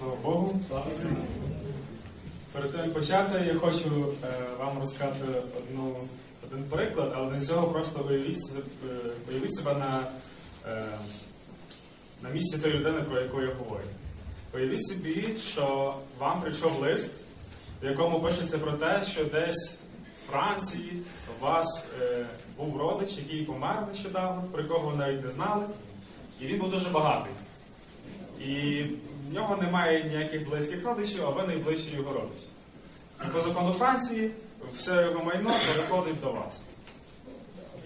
Слава Богу. Слава Богу! Перед тим почати, я хочу е, вам розказати одну, один приклад, але для цього просто уявіть, себе- е, уявіть себе на, е, на місці тої людини, про яку я говорю. Уявіть собі, що вам прийшов лист, в якому пишеться про те, що десь в Франції у вас е, був родич, який помер нещодавно, про якого ви навіть не знали, і він був дуже багатий. І в нього немає ніяких близьких родичів, а ви найближчі його родичі. І по закону Франції все його майно переходить до вас.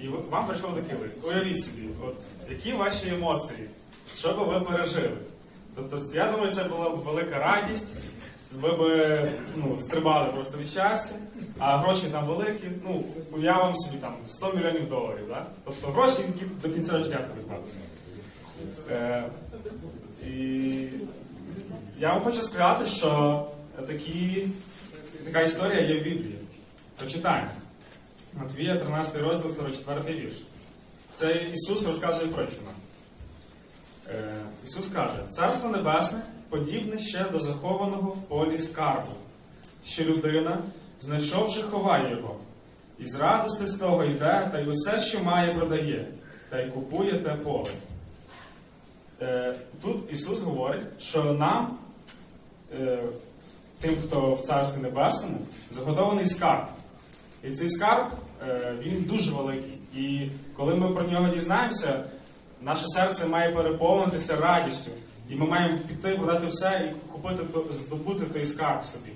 І вам прийшов такий лист. Уявіть собі, от які ваші емоції, що би ви пережили. Тобто, я думаю, це була б велика радість. Ви б ну, стрибали просто від щастя, а гроші там великі, ну, уявимо собі там 100 мільйонів доларів. Да? Тобто гроші, які до кінця життя тобі Е, і я вам хочу сказати, що такі, така історія є в Біблії. Почитаємо. Матвія, 13 розділ, 44 вірш. Це Ісус розказує нам. Е, Ісус каже, Царство Небесне подібне ще до захованого в полі скарбу, що людина, знайшовши, ховає його, і з радости з того йде, та й усе, що має, продає, та й купує те поле. Е, Тут Ісус говорить, що нам, тим, хто в Царстві Небесному, заготований скарб. І цей скарб е, він дуже великий. І коли ми про нього дізнаємося, наше серце має переповнитися радістю. І ми маємо піти, продати все і купити, здобути той скарб собі.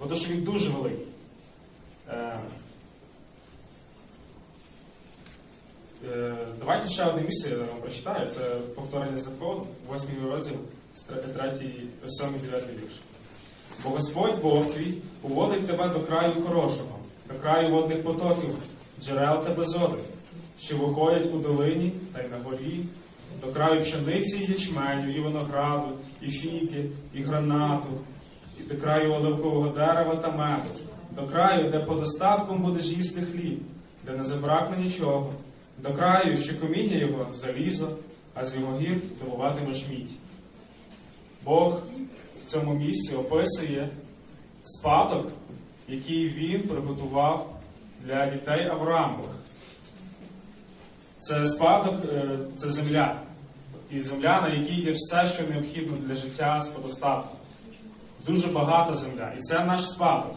Бо то, що він дуже великий. Е, Е, Давайте ще одне місце я вам прочитаю. Це повторення закону, 8 розділ, 3, 7, 9 вірш. Бо Господь Бог твій уводить тебе до краю хорошого, до краю водних потоків, джерел та безоди, що виходять у долині та й на горі, до краю пшениці і ячменю, і винограду, і фіки, і гранату, і до краю оливкового дерева та меду, до краю, де по достатком будеш їсти хліб, де не забракне нічого, до краю, що коміння його залізо, а з його гір добуватимеш мідь. Бог в цьому місці описує спадок, який він приготував для дітей Авраамових. Це спадок, е, це земля. І земля, на якій є все, що необхідно для життя з подостатком. Дуже багата земля. І це наш спадок.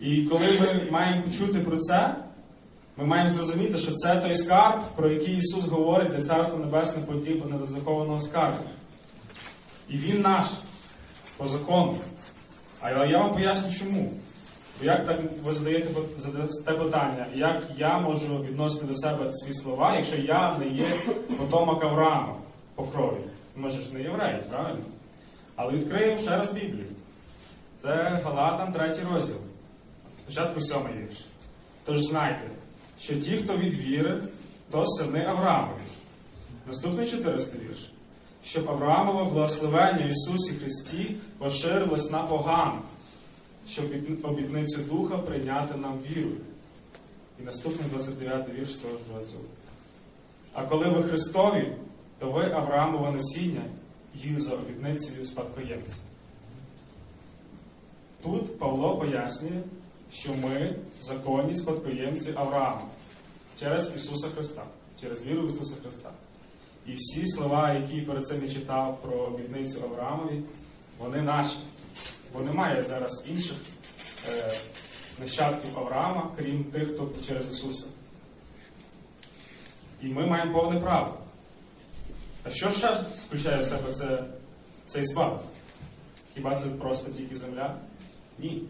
І коли ми маємо почути про це, ми маємо зрозуміти, що це той скарб, про який Ісус говорить, де Царство Небесне подібне до захованого скарбу. І він наш по закону. А я вам поясню чому. Бо як так ви задаєте задасте питання, як я можу відносити до себе ці слова, якщо я не є потомок Авраама по крові? Ми ж не євреї, правильно? Але відкриємо ще раз Біблію. Це Галатам, третій розділ. Спочатку сьомий вірш. Тож знайте, що ті, хто від віри, то сини Авраамові. Наступний 400 вірш. Щоб Авраамове благословення Ісусі Христі поширилось на погану, щоб обітницю Духа прийняти нам вірою. І наступний 29 вірш цього ж розділу. А коли ви Христові, то ви Авраамове насіння їх за обітницею спадкоємця. Тут Павло пояснює, що ми законні спадкоємці Авраама через Ісуса Христа, через віру в Ісуса Христа. І всі слова, які перед цим я читав про обітницю Авраамові, вони наші. Бо немає зараз інших е, нащадків Авраама, крім тих, хто через Ісуса. І ми маємо повне право. А що ще включає в себе це, цей спадок? Хіба це просто тільки земля? Ні.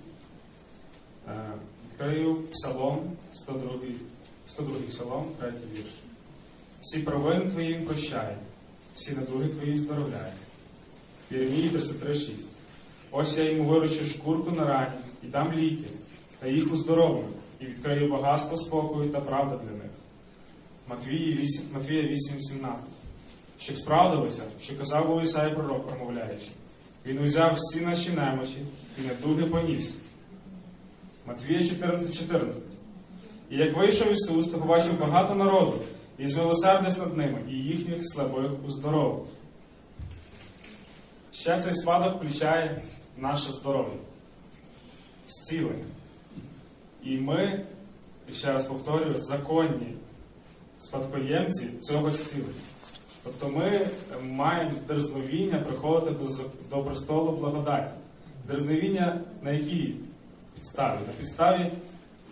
Е, Відкрию Псалом 102, 102 Псалом, 3 вірш. Всі провини твої прощає, всі недуги твої здоровляє. Єремії 33,6. Ось я йому виручу шкурку на рані і дам ліки, та їх уздоровлю, і відкрию багатство спокою та правда для них. Матвія 8,17. Щоб справдилося, що казав був Ісай пророк, промовляючи. Він узяв всі наші немочі і недуги поніс. Матвія 14,14. 14. І як вийшов Ісус, то побачив багато народу, і змилосердився над ними, і їхніх слабих уздоровив. Ще цей спадок включає наше здоров'я, зцілення. І ми, ще раз повторюю, законні спадкоємці цього зцілення. Тобто ми маємо дерзновіння приходити до престолу благодаті. Дерзновіння на якій підставі? На підставі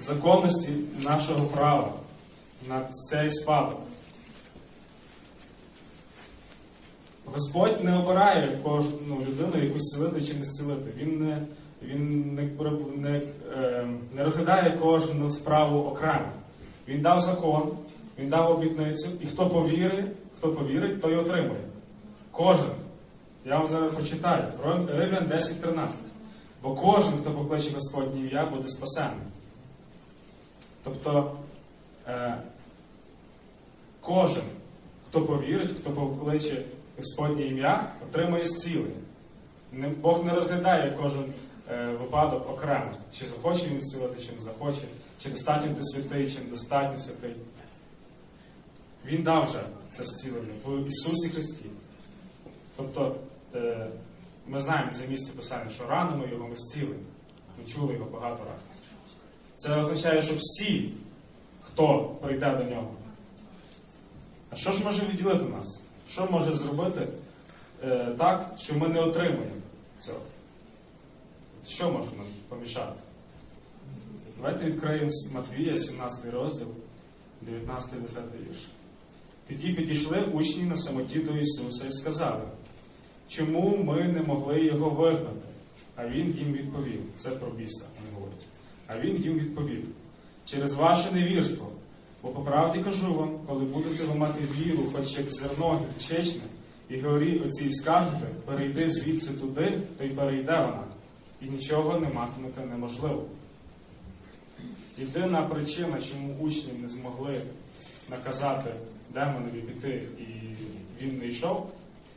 законності нашого права на цей спадок. Господь не обирає кожну людину якусь зцілити чи не зцілити. Він не, він не, не, е, не розглядає кожну справу окремо. Він дав закон, він дав обітницю, і хто повірить, хто повірить, той отримує. Кожен. Я вам зараз почитаю. Рим- Римлян 10.13. Бо кожен, хто покличе Господнє ім'я, буде спасенний. Тобто, е, кожен, хто повірить, хто покличе Господнє ім'я, отримує зцілення. Бог не розглядає кожен е, випадок окремо, чи захоче він зцілити, чи не захоче, чи достатньо ти святий, чи недостатньо святий. Він дав вже це зцілення в Ісусі Христі. Тобто, е, ми знаємо це місце писання, що ранимо його ми зцілені. Ми чули його багато разів. Це означає, що всі, хто прийде до нього. А що ж може відділити нас? Що може зробити е, так, що ми не отримаємо цього? Що може нам помішати? Давайте відкриємо Матвія, 17 розділ, 19-20 вірш. Тоді підійшли учні на самоті до Ісуса і сказали, чому ми не могли його вигнати? А він їм відповів. Це про біса, він говорить. А він їм відповів: через ваше невірство. Бо по правді кажу вам, коли будете ви мати віру, хоч як зерно гірчичне, і горі оцій скажете, перейди звідси туди, то й перейде вона, і нічого не матимете неможливо. Єдина причина, чому учні не змогли наказати демонові піти, і він не йшов,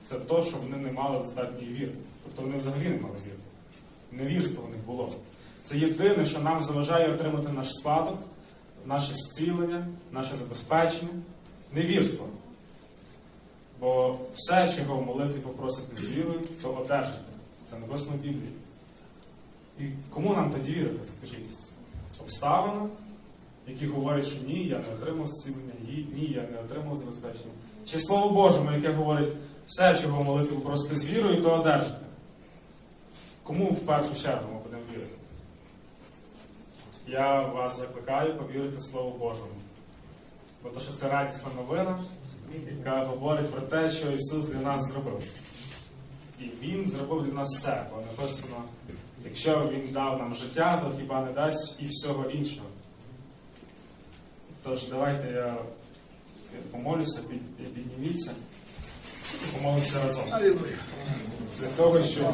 це те, що вони не мали достатньої віри. Тобто вони взагалі не мали віри. Невірство у них було. Це єдине, що нам заважає отримати наш спадок, наше зцілення, наше забезпечення, невірство. Бо все, чого в молитві попросити з вірою, то одержите. Це написано в Біблії. І кому нам тоді вірити, скажіть? Обставинам, які говорять, що ні, я не отримав зцілення, ні, я не отримав забезпечення. Чи Слово Божому, яке говорить, все, чого в молитві попросити з вірою, то одержите. Кому в першу чергу ми будемо вірити? Я вас закликаю повірити Слову Божому. Бо то, що це радісна новина, яка говорить про те, що Ісус для нас зробив. І Він зробив для нас все, бо написано, якщо Він дав нам життя, то хіба не дасть і всього іншого. Тож давайте я помолюся, підніміться помолимося разом. Для того, щоб